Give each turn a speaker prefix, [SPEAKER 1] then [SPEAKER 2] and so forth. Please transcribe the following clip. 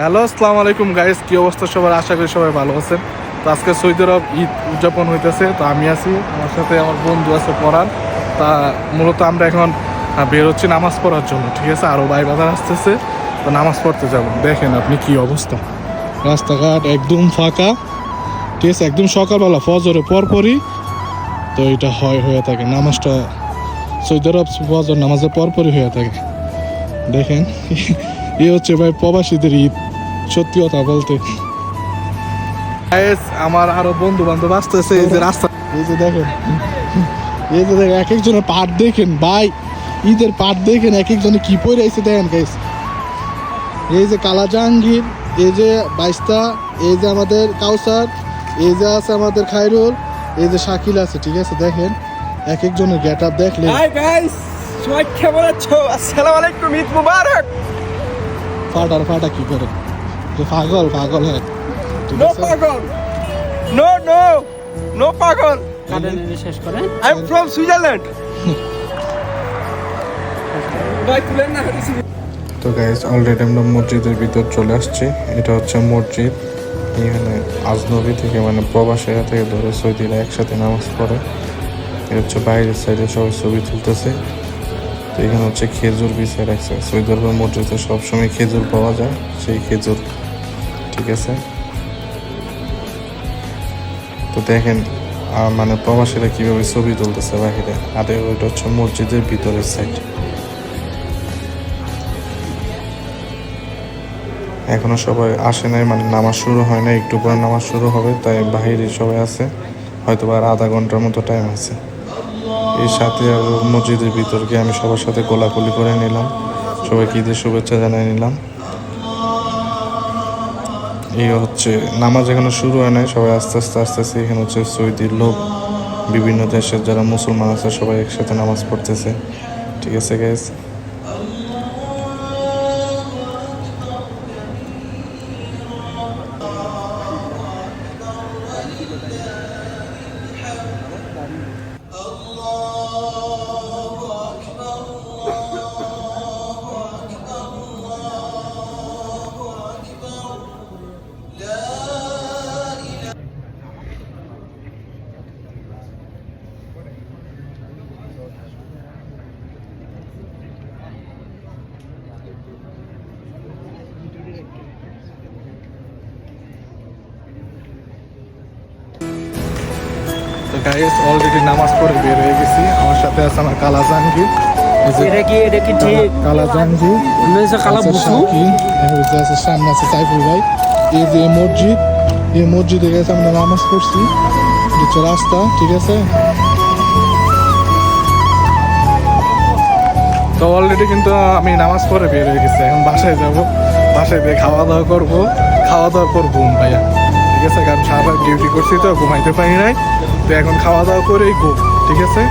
[SPEAKER 1] Hello, আসসালামু আলাইকুম guys কি অবস্থা সবার? আশা করি সবাই ভালো আছেন। তো আজকে সৌদি আরব ঈদ উদযাপন হইতেছে, তো আমি আছি, আমার সাথে আমার বন্ধু আছে পড়ার তা মূলত আমরা এখন বেরোচ্ছি নামাজ পড়ার জন্য, ঠিক আছে? আরও ভাই বাজার আসতেছে, তো নামাজ পড়তে যাব। দেখেন আপনি কি অবস্থা। রাস্তাঘাট একদম ফাঁকা, ঠিক আছে? একদম সকালবেলা ফজরে পরপরই, তো এটা হয়, হয়ে থাকে। নামাজটা সৌদি আরব ফজর নামাজের পরপরই হয়ে থাকে। দেখেন, এ হচ্ছে ভাই প্রবাসীদের ঈদ। সত্যি কথা বলতে। Guys, আমার আরও বন্ধু বান্ধব আসতেছে এই যে রাস্তা এই যে দেখেন এই যে দেখেন এক একজনের পাট দেখেন ভাই। ঈদের পাট দেখেন এক একজনে কি পরে আইছে দেখেন গাইস এই যে কালা জাহাঙ্গীর এই যে বাইস্তা এই যে আমাদের কাউসার এই যে আছে আমাদের খাইরুল এই যে শাকিল আছে ঠিক আছে দেখেন। এক একজনের গেট আপ দেখলে
[SPEAKER 2] সবাই কেমন আছো? আসসালামু আলাইকুম ঈদ মুবারক!
[SPEAKER 1] ফাটার ফাটা কি করে? পাগল পাগল হ্যাঁ।
[SPEAKER 2] নো পাগল। নো নো নো পাগল।
[SPEAKER 3] শেষ করেন
[SPEAKER 2] আই এম ফ্রম সুইজারল্যান্ড
[SPEAKER 1] তো গাইজ অলরেডি আমরা মসজিদের ভিতর চলে আসছি। এটা হচ্ছে মসজিদ। এখানে আজনবী থেকে মানে প্রবাসীরা থেকে ধরে সৌদিরা একসাথে নামাজ পড়ে। এটা হচ্ছে বাইরের সাইডে সবাই ছবি তুলতেছে। তো এখানে হচ্ছে খেজুর বিছিয়ে রাখছে। সৌদি আরবের মসজিদে সবসময় খেজুর পাওয়া যায়। সেই খেজুর ঠিক আছে? তো দেখেন মানে প্রবাসীরা কীভাবে ছবি তুলতেছে বাহিরে। আর, ওইটা হচ্ছে মসজিদের ভিতরের সাইড এখনও সবাই আসে নাই মানে নামাজ শুরু হয় না একটু পরে নামাজ শুরু হবে, তাই বাহিরে সবাই আছে। হয়তো আর আধা ঘণ্টার মতো টাইম আছে। এর সাথে আর মসজিদের ভিতর গিয়ে আমি সবার সাথে কোলাকুলি করে নিলাম। সবাইকে ঈদের শুভেচ্ছা জানিয়ে নিলাম। এই হচ্ছে নামাজ এখানে শুরু হয় নাই, সবাই আস্তে আস্তে আস্তে আস্তে এখানে হচ্ছে সৌদির লোক বিভিন্ন দেশের যারা মুসলমান আছে, সবাই একসাথে নামাজ পড়তেছে। ঠিক আছে গ্যাস গাইস অলরেডি নামাজ পড়ে বের হয়ে গেছি। আমার সাথে আছে আমার কালা জাহাঙ্গীর।
[SPEAKER 3] এটা কি? এটা কি ঠিক?
[SPEAKER 1] কালা জাহাঙ্গীর।
[SPEAKER 3] কালা বুসু।
[SPEAKER 1] আছে সামনে আছে সাইফুল ভাই। এই যে মসজিদ এই মসজিদে গেছে আমরা নামাজ পড়ছি। হচ্ছে রাস্তা ঠিক আছে? তো অলরেডি কিন্তু আমি নামাজ পড়ে বের হয়ে গেছি। এখন বাসায় যাব। বাসায় দিয়ে খাওয়া দাওয়া করব। খাওয়া দাওয়ার পর ঘুম ভাইয়া ঠিক আছে? কারণ সারা ডিউটি করছি তো ঘুমাইতে পারি নাই। তো এখন খাওয়া দাওয়া করেই গো ঠিক আছে?